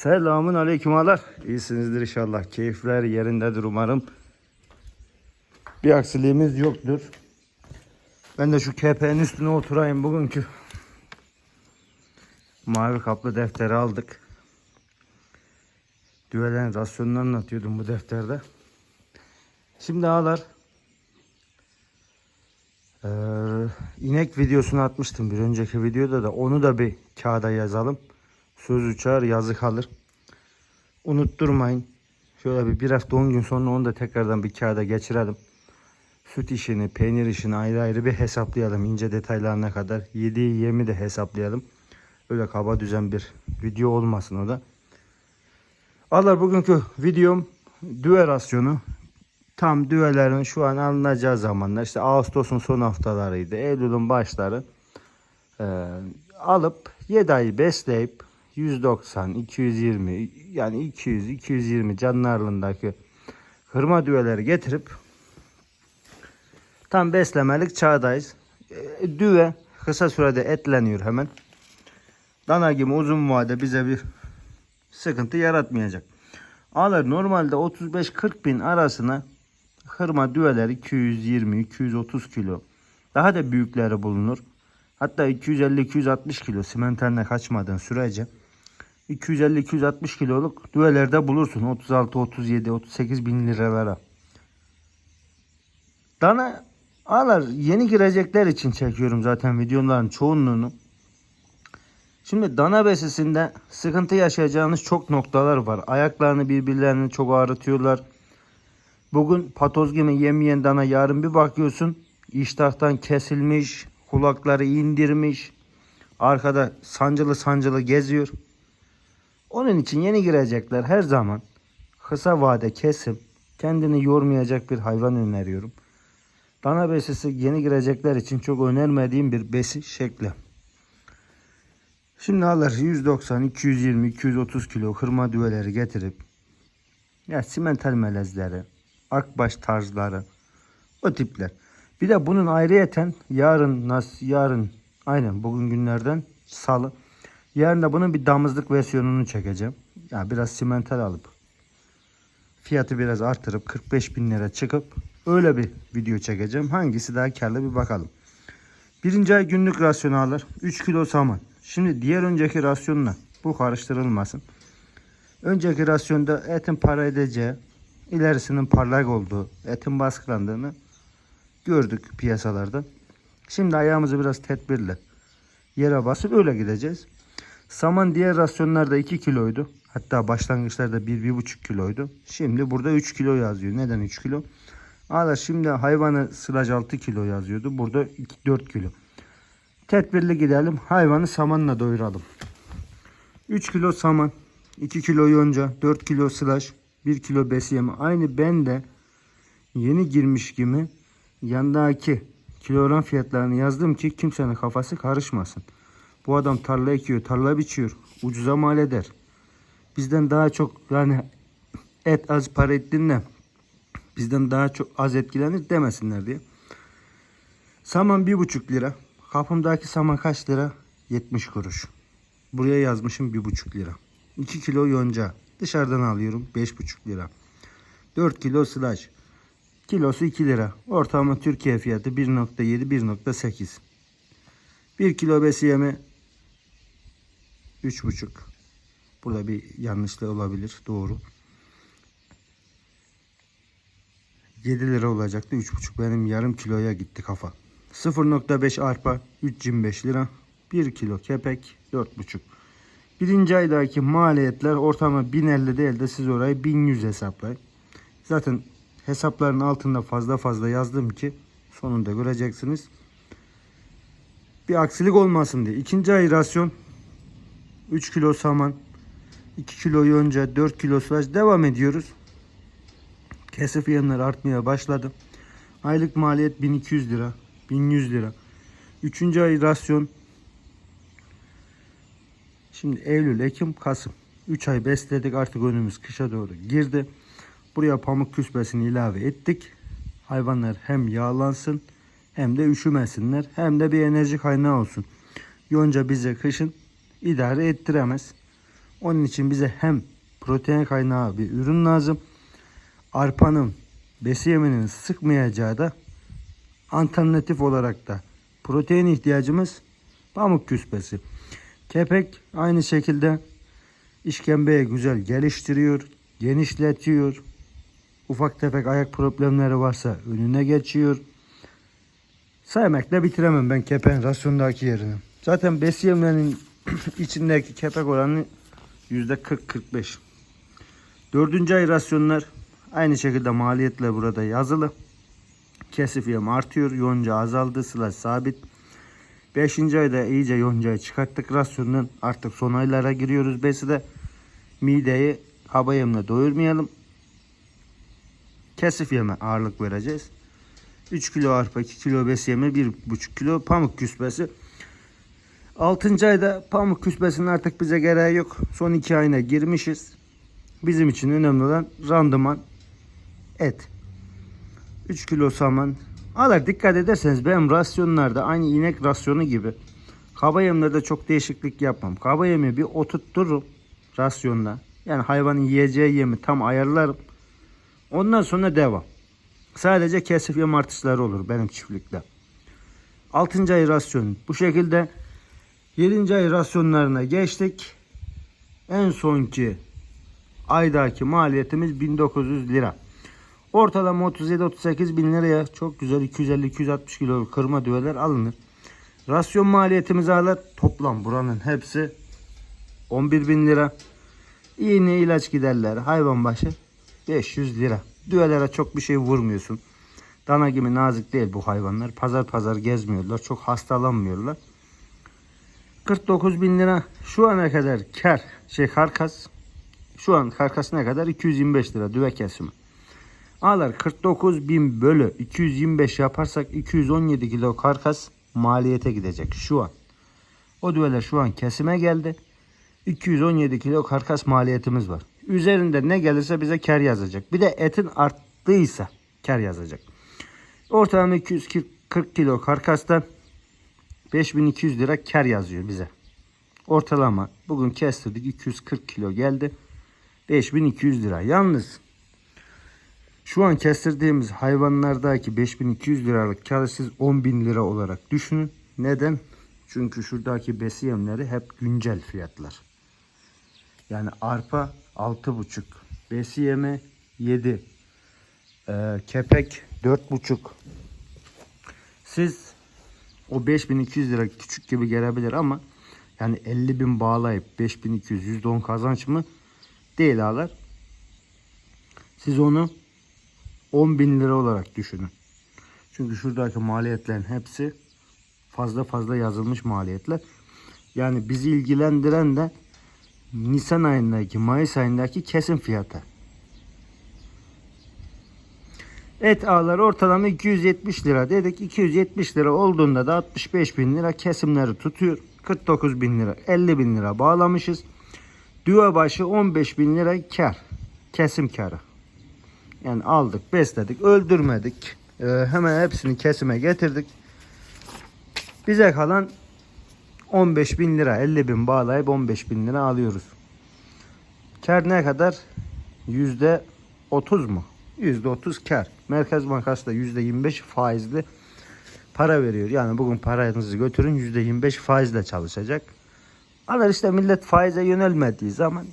Selamun aleyküm ağalar. İyisinizdir inşallah. Keyifler yerindedir umarım. Bir aksiliğimiz yoktur. Ben de şu kepeğin üstüne oturayım bugünkü. Mavi kaplı defteri aldık. Düvelerin rasyonunu anlatıyordum bu defterde. Şimdi ağalar eee, inek videosunu atmıştım bir önceki videoda da onu da bir kağıda yazalım. Söz uçar yazı kalır. Unutturmayın. Şöyle bir, bir hafta 10 gün sonra onu da tekrardan bir kağıda geçirelim. Süt işini, peynir işini ayrı ayrı bir hesaplayalım. ince detaylarına kadar. Yediği yemi de hesaplayalım. Öyle kaba düzen bir video olmasın o da. Allah bugünkü videom düve rasyonu. Tam düvelerin şu an alınacağı zamanlar. işte Ağustos'un son haftalarıydı. Eylül'ün başları. Ee, alıp 7 ayı besleyip 190, 220 yani 200, 220 canlarlığındaki hırma düveleri getirip tam beslemelik çağdayız. Ee, düve kısa sürede etleniyor hemen. Dana gibi uzun vade bize bir sıkıntı yaratmayacak. Alır normalde 35-40 bin arasına hırma düveler 220-230 kilo. Daha da büyükleri bulunur. Hatta 250-260 kilo simenterine kaçmadığın sürece 250-260 kiloluk düvelerde bulursun. 36-37-38 bin lira vera. Dana ağlar yeni girecekler için çekiyorum zaten videoların çoğunluğunu. Şimdi dana besisinde sıkıntı yaşayacağınız çok noktalar var. Ayaklarını birbirlerini çok ağrıtıyorlar. Bugün patoz gibi yemeyen dana yarın bir bakıyorsun iştahtan kesilmiş, kulakları indirmiş, arkada sancılı sancılı geziyor. Onun için yeni girecekler her zaman kısa vade kesim kendini yormayacak bir hayvan öneriyorum. Dana besisi yeni girecekler için çok önermediğim bir besi şekli. Şimdi alır 190, 220, 230 kilo kırma düveleri getirip ya simental melezleri, akbaş tarzları o tipler. Bir de bunun ayrıyeten yarın nas yarın aynen bugün günlerden salı. Yarın da bunun bir damızlık versiyonunu çekeceğim. Ya biraz simental alıp fiyatı biraz artırıp 45 bin lira çıkıp öyle bir video çekeceğim. Hangisi daha karlı bir bakalım. Birinci ay günlük rasyonu alır. 3 kilo saman. Şimdi diğer önceki rasyonla bu karıştırılmasın. Önceki rasyonda etin para edeceği, ilerisinin parlak olduğu, etin baskılandığını gördük piyasalarda. Şimdi ayağımızı biraz tedbirle yere basıp öyle gideceğiz. Saman diğer rasyonlarda 2 kiloydu. Hatta başlangıçlarda 1-1,5 kiloydu. Şimdi burada 3 kilo yazıyor. Neden 3 kilo? Hala şimdi hayvanı sılaj 6 kilo yazıyordu. Burada 4 kilo. Tedbirli gidelim. Hayvanı samanla doyuralım. 3 kilo saman, 2 kilo yonca, 4 kilo sılaj, 1 kilo besiyeme. Aynı ben de yeni girmiş gibi yandaki kilogram fiyatlarını yazdım ki kimsenin kafası karışmasın. Bu adam tarla ekiyor, tarla biçiyor. Ucuza mal eder. Bizden daha çok yani et az para ettiğinde bizden daha çok az etkilenir demesinler diye. Saman bir buçuk lira. Kapımdaki saman kaç lira? 70 kuruş. Buraya yazmışım bir buçuk lira. 2 kilo yonca. Dışarıdan alıyorum 5,5 lira. 4 kilo sılaj. Kilosu 2 lira. Ortalama Türkiye fiyatı 1.7-1.8. 1 kilo besiyeme 3.5. Burada bir yanlışlık olabilir. Doğru. 7 lira olacaktı. 3.5 benim yarım kiloya gitti kafa. 0.5 arpa 325 lira. 1 kilo kepek 4.5. Birinci aydaki maliyetler ortalama 1050 değil de siz orayı 1100 hesaplayın. Zaten hesapların altında fazla fazla yazdım ki sonunda göreceksiniz. Bir aksilik olmasın diye. İkinci ay rasyon 3 kilo saman 2 kilo yonca 4 kilo sılaj devam ediyoruz. Kesif yemler artmaya başladı. Aylık maliyet 1200 lira 1100 lira. Üçüncü ay rasyon Şimdi Eylül, Ekim, Kasım. 3 ay besledik artık önümüz kışa doğru girdi. Buraya pamuk küspesini ilave ettik. Hayvanlar hem yağlansın hem de üşümesinler hem de bir enerji kaynağı olsun. Yonca bize kışın idare ettiremez. Onun için bize hem protein kaynağı bir ürün lazım. Arpanın besi yeminin sıkmayacağı da alternatif olarak da protein ihtiyacımız pamuk küspesi. Kepek aynı şekilde işkembeye güzel geliştiriyor, genişletiyor. Ufak tefek ayak problemleri varsa önüne geçiyor. Saymakla bitiremem ben kepeğin rasyondaki yerini. Zaten besi yemlerinin içindeki kepek oranı %40-45. Dördüncü ay rasyonlar aynı şekilde maliyetle burada yazılı. Kesif yem artıyor, yonca azaldı, sıla sabit. Beşinci ayda iyice yoncayı çıkarttık rasyondan. Artık son aylara giriyoruz besi de. Mideyi hava yemle doyurmayalım. Kesif yeme ağırlık vereceğiz. 3 kilo arpa, 2 kilo bes yemi, 1,5 kilo pamuk küspesi. 6. ayda pamuk küspesinin artık bize gereği yok. Son 2 ayına girmişiz. Bizim için önemli olan randıman et. 3 kilo saman. Alır dikkat ederseniz benim rasyonlarda aynı inek rasyonu gibi. Kaba yemlerde çok değişiklik yapmam. Kaba yemi bir oturttururum rasyonda. Yani hayvanın yiyeceği yemi tam ayarlarım. Ondan sonra devam. Sadece kesif yem artışları olur benim çiftlikte. 6. ay rasyon bu şekilde. 7. ay rasyonlarına geçtik. En sonki aydaki maliyetimiz 1900 lira. Ortalama 37-38 bin liraya çok güzel 250-260 kilo kırma düveler alınır. Rasyon maliyetimizi alır. Toplam buranın hepsi 11 bin lira. İğne ilaç giderleri hayvan başı 500 lira. Düvelere çok bir şey vurmuyorsun. Dana gibi nazik değil bu hayvanlar. Pazar pazar gezmiyorlar. Çok hastalanmıyorlar. 49 bin lira şu ana kadar kar şey karkas şu an karkas ne kadar 225 lira düve kesimi. Ağlar 49 bin bölü 225 yaparsak 217 kilo karkas maliyete gidecek şu an. O düveler şu an kesime geldi. 217 kilo karkas maliyetimiz var. Üzerinde ne gelirse bize kar yazacak. Bir de etin arttıysa kar yazacak. Ortalama 240 kilo karkastan 5200 lira kar yazıyor bize. Ortalama bugün kestirdik 240 kilo geldi. 5200 lira. Yalnız şu an kestirdiğimiz hayvanlardaki 5200 liralık karı siz 10.000 lira olarak düşünün. Neden? Çünkü şuradaki besi yemleri hep güncel fiyatlar. Yani arpa 6,5, besi yemi 7, ee, kepek 4,5. Siz o 5200 lira küçük gibi gelebilir ama yani 50 bin bağlayıp 5200 %10 kazanç mı? Değil ağlar. Siz onu 10 bin lira olarak düşünün. Çünkü şuradaki maliyetlerin hepsi fazla fazla yazılmış maliyetler. Yani bizi ilgilendiren de Nisan ayındaki, Mayıs ayındaki kesim fiyatı. Et ağları ortalama 270 lira dedik. 270 lira olduğunda da 65 bin lira kesimleri tutuyor. 49 bin lira, 50 bin lira bağlamışız. Düve başı 15 bin lira kar. Kesim karı. Yani aldık, besledik, öldürmedik. Ee, hemen hepsini kesime getirdik. Bize kalan 15 bin lira, 50 bin bağlayıp 15 bin lira alıyoruz. Kar ne kadar? Yüzde 30 mu? Yüzde 30 kar. Merkez Bankası da yüzde 25 faizli para veriyor. Yani bugün paranızı götürün yüzde 25 faizle çalışacak. Ama işte millet faize yönelmediği zaman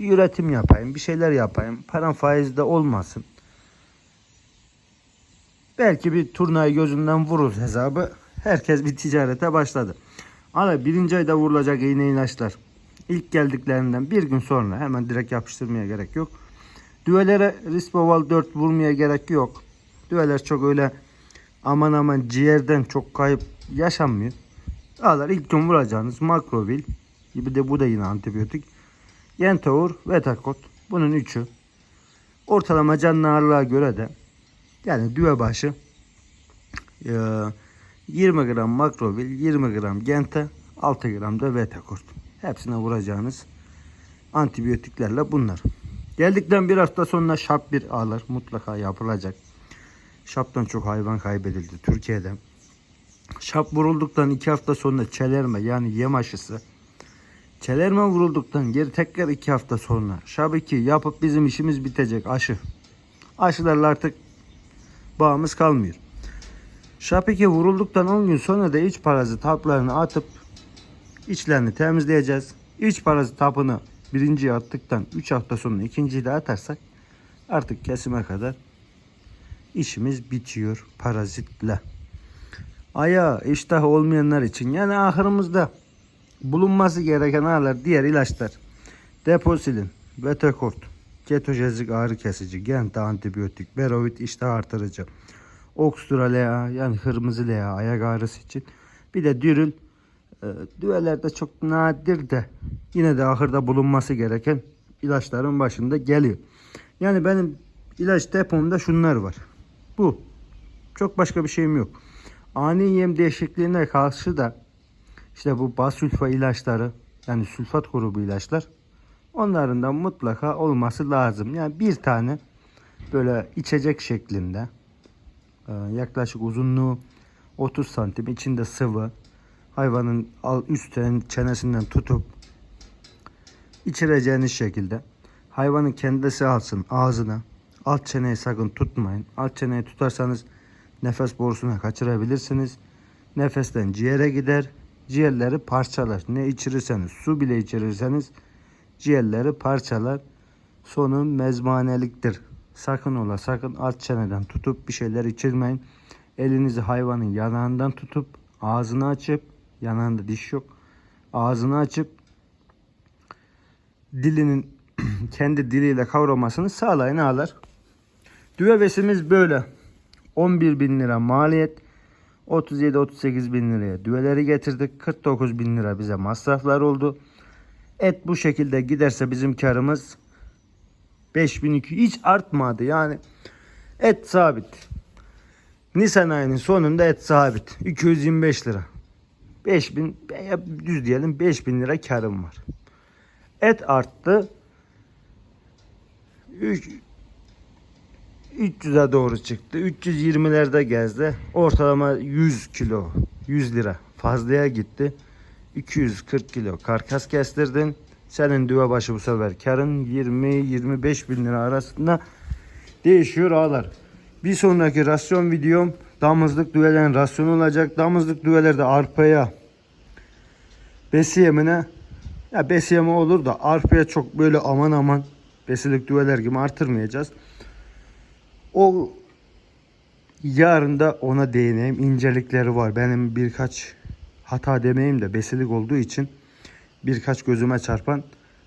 bir üretim yapayım, bir şeyler yapayım. Param faizde olmasın. Belki bir turnayı gözünden vurur hesabı. Herkes bir ticarete başladı. Ama birinci ayda vurulacak iğne ilaçlar. İlk geldiklerinden bir gün sonra hemen direkt yapıştırmaya gerek yok. Düvelere Rispoval 4 vurmaya gerek yok. Düveler çok öyle aman aman ciğerden çok kayıp yaşanmıyor. Ağlar ilk gün vuracağınız makrovil gibi de bu da yine antibiyotik. Yentour ve takot. Bunun üçü. Ortalama canlı ağırlığa göre de yani düve başı e, 20 gram makrovil, 20 gram gente, 6 gram da vetakort. Hepsine vuracağınız antibiyotiklerle bunlar. Geldikten bir hafta sonra şap bir ağlar mutlaka yapılacak. Şaptan çok hayvan kaybedildi Türkiye'de. Şap vurulduktan iki hafta sonra çelerme yani yem aşısı. Çelerme vurulduktan geri tekrar iki hafta sonra Şabiki yapıp bizim işimiz bitecek aşı. Aşılarla artık bağımız kalmıyor. Şapike vurulduktan 10 gün sonra da iç parazit haplarını atıp içlerini temizleyeceğiz. İç parazit hapını birinciyi attıktan 3 hafta sonra ikinciyi de atarsak artık kesime kadar işimiz bitiyor parazitle. Aya iştah olmayanlar için yani ahırımızda bulunması gereken ağlar diğer ilaçlar. Deposilin, Betekort, ketojezik ağrı kesici, genta antibiyotik, berovit iştah artırıcı, Okstura lea yani kırmızı lea ayak ağrısı için. Bir de dürül e, düvelerde çok nadir de yine de ahırda bulunması gereken ilaçların başında geliyor. Yani benim ilaç depomda şunlar var. Bu. Çok başka bir şeyim yok. Ani yem değişikliğine karşı da işte bu basülfa ilaçları yani sülfat grubu ilaçlar onların da mutlaka olması lazım. Yani bir tane böyle içecek şeklinde ee, yaklaşık uzunluğu 30 santim içinde sıvı hayvanın üstten çenesinden tutup içireceğiniz şekilde hayvanın kendisi alsın ağzına. Alt çeneyi sakın tutmayın. Alt çeneyi tutarsanız nefes borusuna kaçırabilirsiniz. Nefesten ciğere gider ciğerleri parçalar. Ne içirirseniz su bile içirirseniz ciğerleri parçalar. Sonu mezmaneliktir Sakın ola sakın alt çeneden tutup bir şeyler içirmeyin. Elinizi hayvanın yanağından tutup ağzını açıp yanağında diş yok. Ağzını açıp dilinin kendi diliyle kavramasını sağlayın ağlar. Düve besimiz böyle. 11 bin lira maliyet. 37-38 bin liraya düveleri getirdik. 49 bin lira bize masraflar oldu. Et bu şekilde giderse bizim karımız 5200 hiç artmadı yani et sabit. Nisan ayının sonunda et sabit. 225 lira. 5000 ya düz diyelim 5000 lira karım var. Et arttı. 300'e doğru çıktı. 320'lerde gezdi. Ortalama 100 kilo, 100 lira fazlaya gitti. 240 kilo karkas kestirdin. Senin düve başı bu sefer karın 20-25 bin lira arasında değişiyor ağlar. Bir sonraki rasyon videom damızlık düvelerin rasyonu olacak. Damızlık düvelerde arpaya besi yemine ya besi yeme olur da arpaya çok böyle aman aman besilik düveler gibi artırmayacağız. O yarın da ona değineyim. incelikleri var. Benim birkaç hata demeyeyim de besilik olduğu için birkaç gözüme çarpan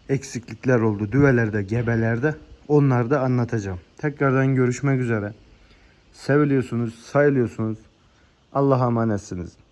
eksiklikler oldu. Düvelerde, gebelerde. Onları da anlatacağım. Tekrardan görüşmek üzere. Seviliyorsunuz, sayılıyorsunuz. Allah'a emanetsiniz.